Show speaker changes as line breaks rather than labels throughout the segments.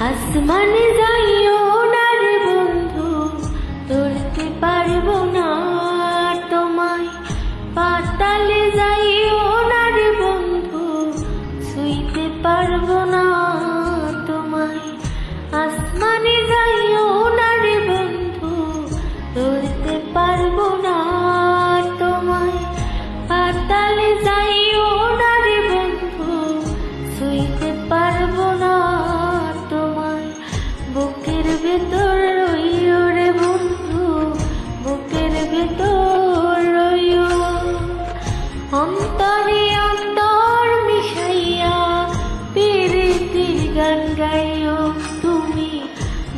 আসমানে যাইও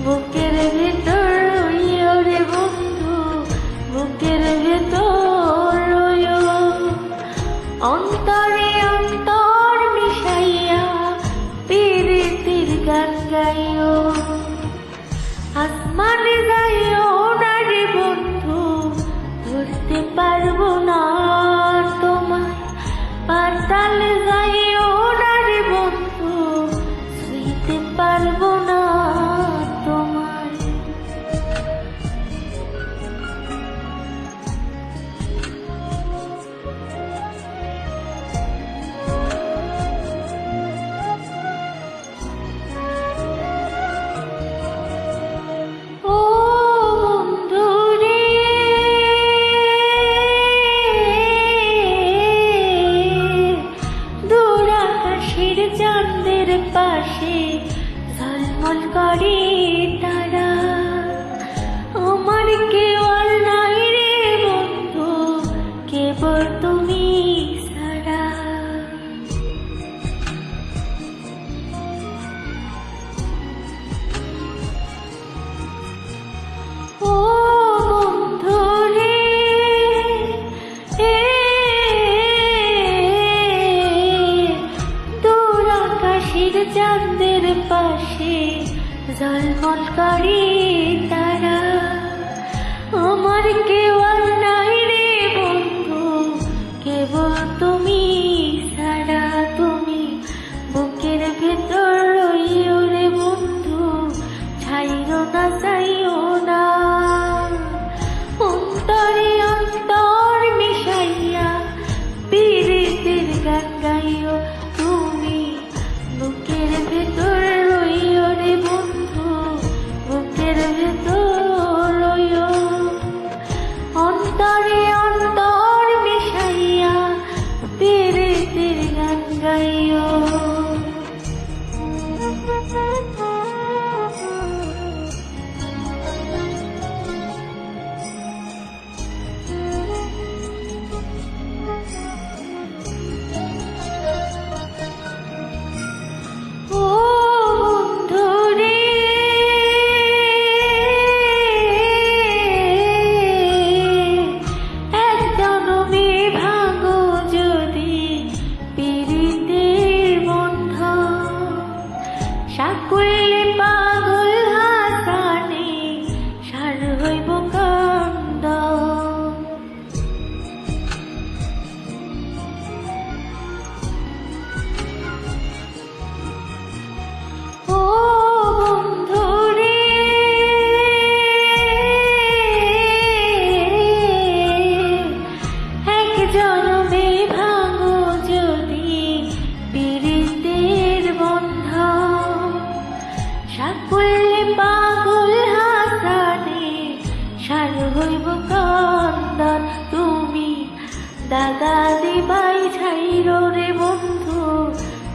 বুকের ভেতর রে বন্ধু বুকের ভেতর অন্তরে অন্তর মিশাইয়া তীর তীর গান গাইও। আকাশে ঝলমল করে তারা। আমার কে জলমল করে তারা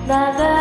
la